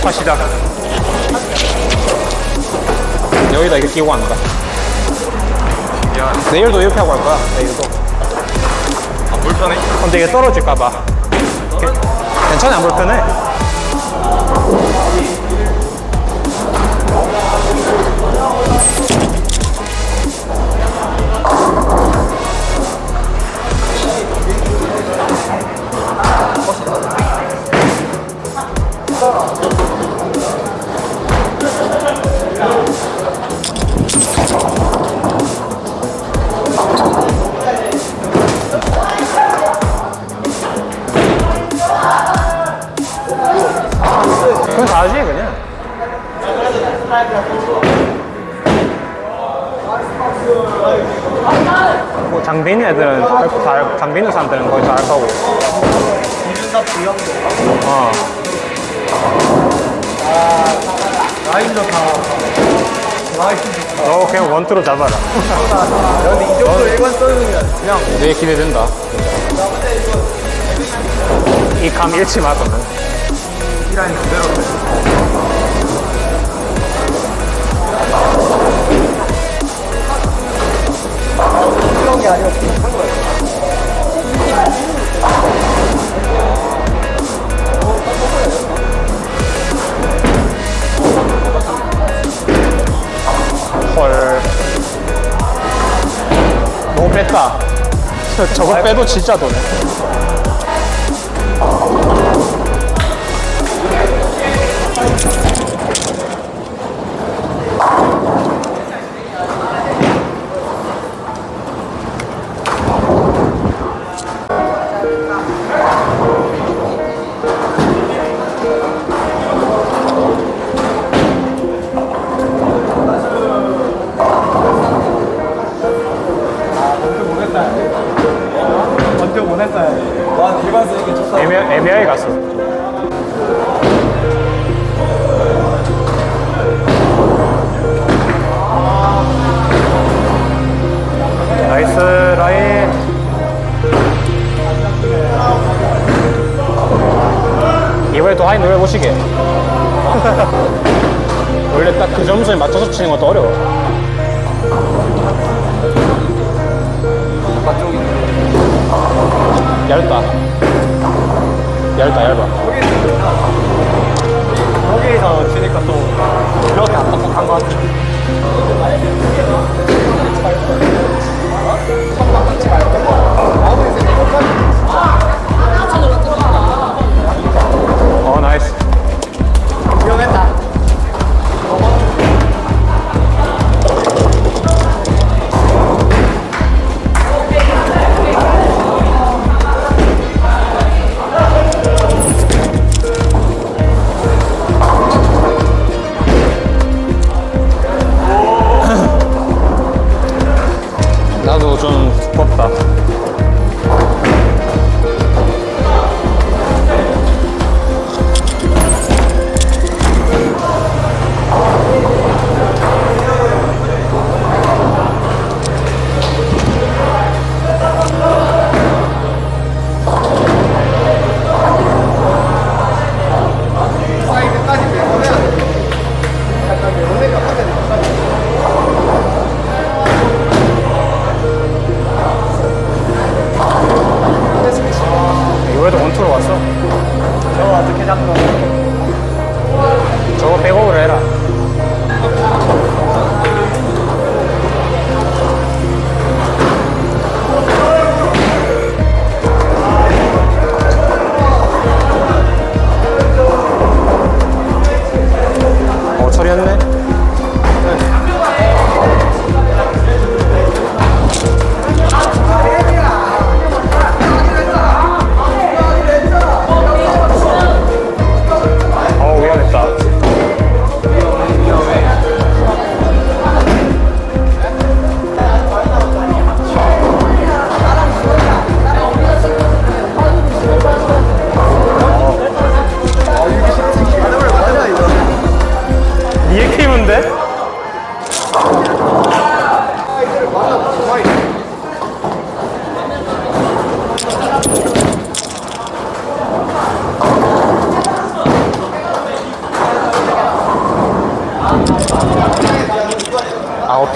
1파 시작. 여기다 이렇게 끼고. 미안. 내일도 이렇게 하고 할 거야. 내일도. 아, 불편해? 근데 이게 떨어질까봐. 괜찮아, 안 불편해. 그냥 원투로 잡아라. 근데 이 정도 일관 써주면 그냥 되게 기대된다. 이 감 잃지 마, 그러면. 이 라인 그대로 돼. 이런 게 아니고 그 헐. 너무 뺐다. 저- 저거 빼도 진짜 도네. 돼. 난 일반 쓰는 게 좋다. 애매, 애매하게 갔어. 나이스 라인. 이번에 또 하이 노려보시게. 원래 딱 그 점수에 맞춰서 치는 것도 어려워. 얇다. 얇다, 얇아. 거기에서 치니까 또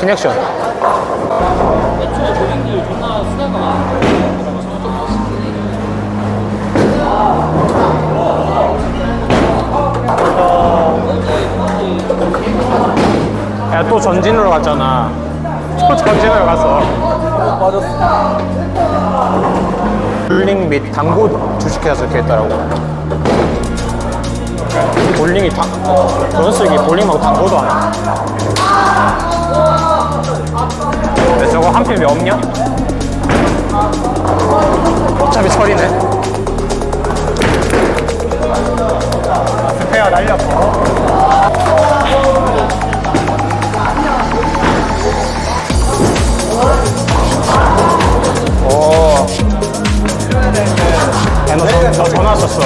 커넥션. 야, 또 전진으로 갔잖아. 또 전진으로 갔어. 빠졌어. 볼링 및 당구 주식회사 이렇게 했더라고. 볼링이 당, 쓰기 볼링하고 당구도 안 해. 근데 저거 한필왜 없냐? 어차피 철이네. 스페어 날렸고. 오. 너, 전- 너 전화 왔었어.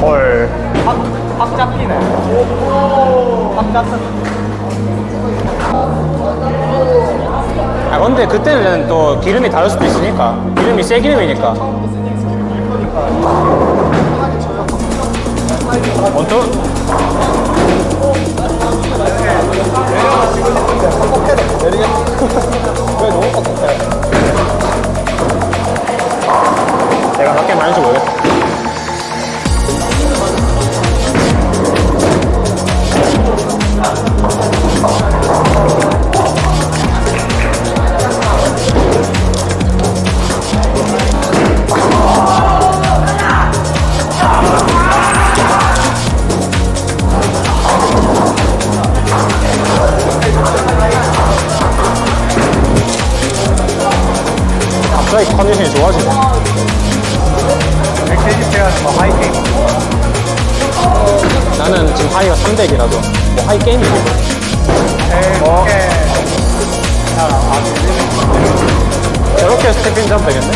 헐. 잡히네. 잡혔어. 아, 근데 그때는 또 기름이 다를 수도 있으니까. 기름이 새 기름이니까. 원투? 왜 너무 뻑뻑해? 내가 몇개 많은지 모르겠다. 스페어는 뭐 하이 게임. 나는 지금 하이가 300이라서 뭐 하이 게임이지. 아, 저렇게 스태핑 잡으면 되겠네.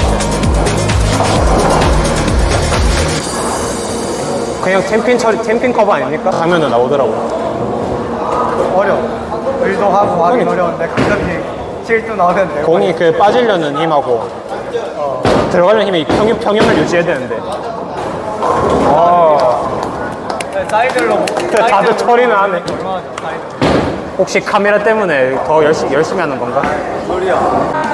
그냥 템핀 처리, 템핀 커버 아닙니까? 하면은 나오더라고. 어려워. 의도하고 하긴 공이- 어려운데 가끔씩 실수 나오면 되고. 공이 그 빠지려는 힘하고 들어가려는 힘이 평균, 평형을 유지해야 되는데. 어, 네, 사이드로. 다들 처리는 안 해. 얼마나 사이드. 혹시 카메라 때문에 더 열심히, 열심히 하는 건가? 소리야.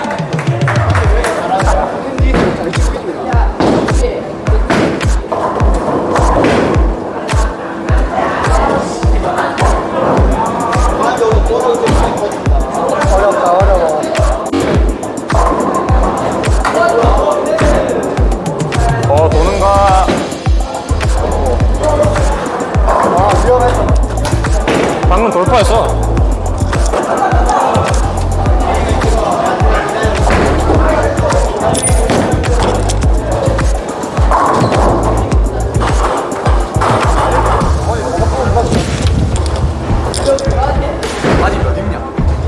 방금 돌파했어.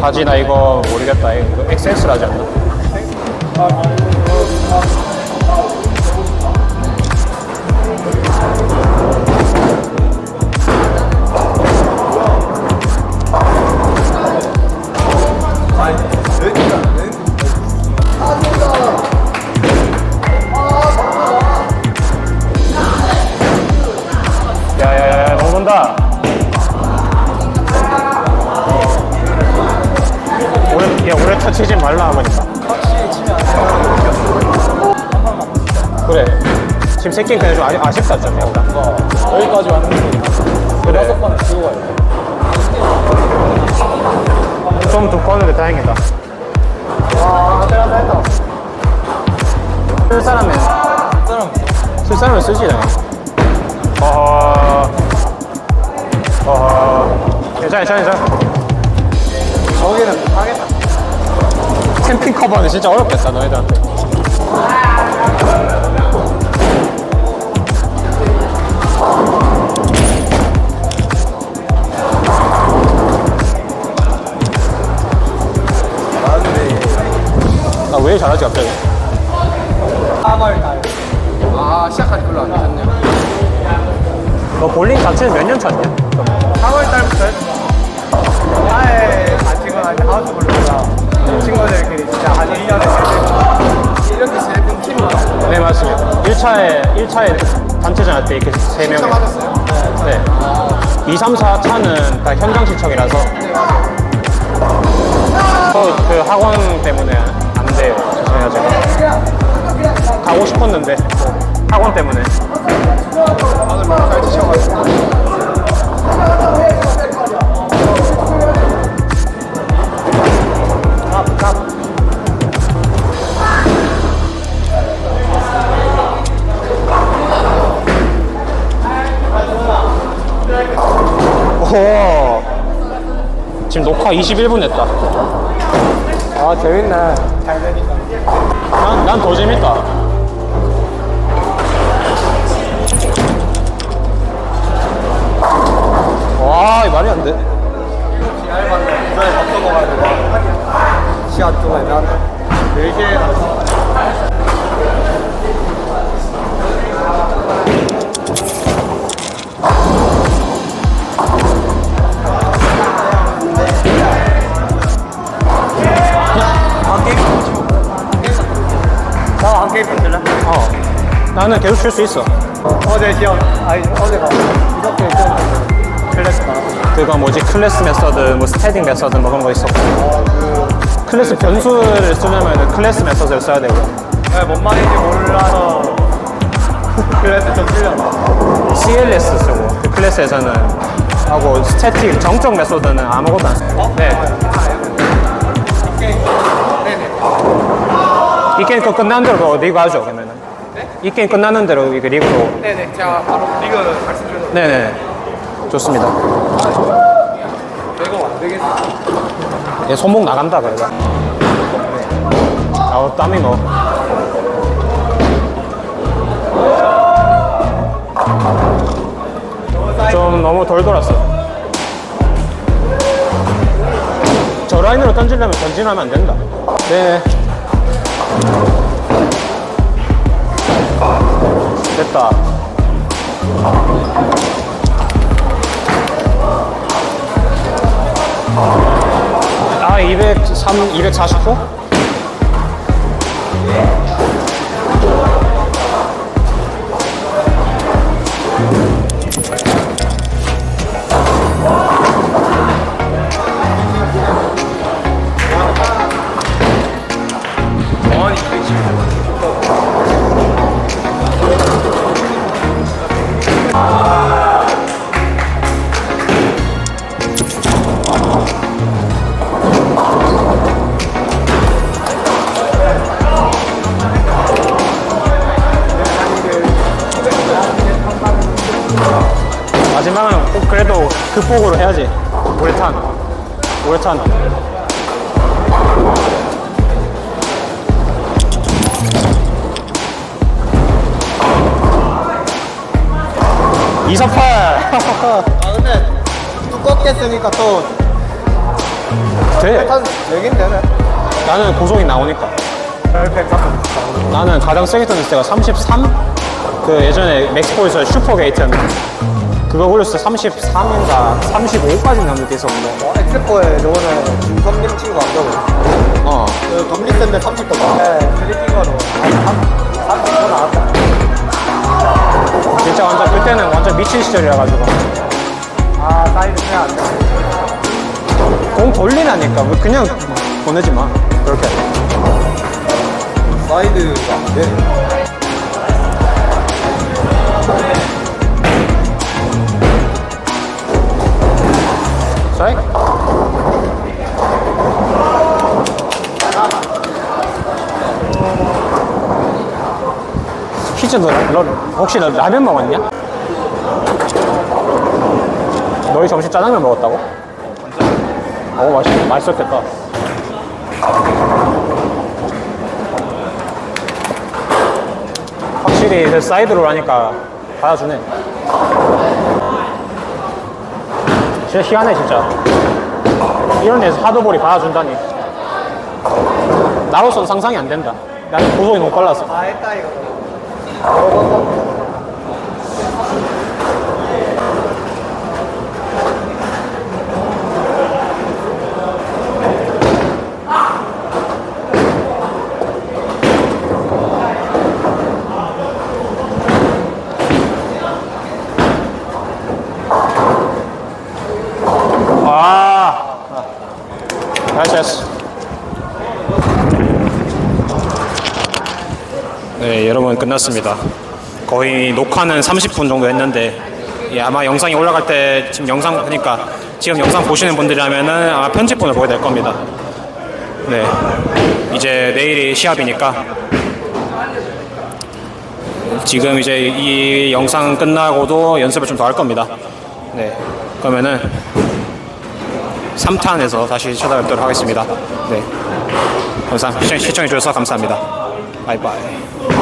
바지 나 이거 모르겠다. 이거 XX라지 않나? 제끼니까 좀 아, 아쉽었죠 뭔가 여기까지 왔는데. 그래. 다섯 번에 들고 가야 돼. 좀 두꺼웠는데 다행이다. 와, 때렸다 했다. 쓸 사람은 사람 쓸 사람은 쓰지 어허. 어허. 괜찮아 괜찮아 괜찮아. 저기는 하겠다. 캠핑 커버는 진짜 어렵겠다 너희들한테. 왜 잘하지, 갑자기? 3월 달. 아 시작하기 별로 안 되셨네요 너 볼링 자체는 몇년 찼냐? 3월 달부터 했어. 아예 안 친구 한테 하우스 블루가 친구들끼리 진짜 한 1년에 이렇게 세분 팀으로 네, 맞습니다. 1차에, 1차에 단체전 할 때 이렇게 3명이. 신청하셨어요? 네. 2, 3, 4 차는 다 현장 신청이라서. 저그 학원 때문에 안 돼요. 죄송해요, 제가. 가고 싶었는데, 학원 때문에. 오늘 잘 치셔가지고 오. 지금 녹화 21분 했다. 아 재밌네. 난, 난 더 재밌다. 와, 이 말이 안 돼. 동안 나는 4시에 가서. 한 게임 붙을래? 어. 나는 계속 칠수 있어. 어제 시험 아니 어제 가 이렇게 시험 클래스 가 그거 뭐지 클래스 메서드, 뭐 스테딩 메서드 뭐 그런 거 있었고. 클래스 변수를 쓰려면 클래스 메서드를 써야 되고. 네, 뭔 말인지 몰라서 클래스 좀 틀렸나 CLS 쓰고 그 클래스에서는 하고 스태틱 정적 메소드는 아무것도 안 쓰고. 네. 이 게임 거 끝난 대로 그거 리그 하죠 그러면은. 이 게임 끝나는 대로 이거 리그로. 네네 제가 바로 리그 말씀드려서 네네. 좋습니다. 이거 안 되겠어 얘 손목 나간다 그래가. 아우 땀이 뭐. 좀 너무 덜 돌았어. 저 라인으로 던지려면 전진하면 안 된다. 네. 됐다. 아, 203, 240 꼭 그래도 극복으로 해야지. 우레탄. 우레탄. 이사팔. 아 근데 두껍게 쓰니까 또 돼. 한 4긴 되네 나는 고속이 나오니까. 같은 나는 가장 세게 떴을 때가 33? 그 예전에 멕시코에서 슈퍼 게이트였는데 그거 올렸을 때 33인가 35까지 넘을 때 있었는데 어, 엑스포에 저번에 김성림 친구 왔거든 어. 그 독립센데 30도 네 드리핑거로 30도 나왔다. 진짜 완전 그때는 완전 미친 시절이라 가지고. 아 사이드 그냥 안 돼. 공 돌리라니까 왜 그냥 보내지 마. 그렇게. 사이드가 안돼 쏘이 희즈 너, 너 혹시 너 라면 먹었냐? 너희 점심 짜장면 먹었다고? 어, 맛있, 맛있었겠다. 확실히 그 사이드로 하니까 받아주네. 진짜 희한해, 진짜. 이런 데서 하드볼이 받아준다니. 나로서는 상상이 안 된다. 나는 고속이 너무 빨라서. 다 했다 이거. 아, 나이스, 나이스. 네, 여러분 끝났습니다. 거의 녹화는 30분 정도 했는데 예, 아마 영상이 올라갈 때 지금 영상 그러니까 지금 영상 보시는 분들이라면은 아마 편집본을 보게 될 겁니다. 네, 이제 내일이 시합이니까 지금 이제 이 영상 끝나고도 연습을 좀 더 할 겁니다. 네, 그러면은 3탄에서 다시 찾아뵙도록 하겠습니다. 네. 영상 시청해 주셔서 감사합니다. 바이바이.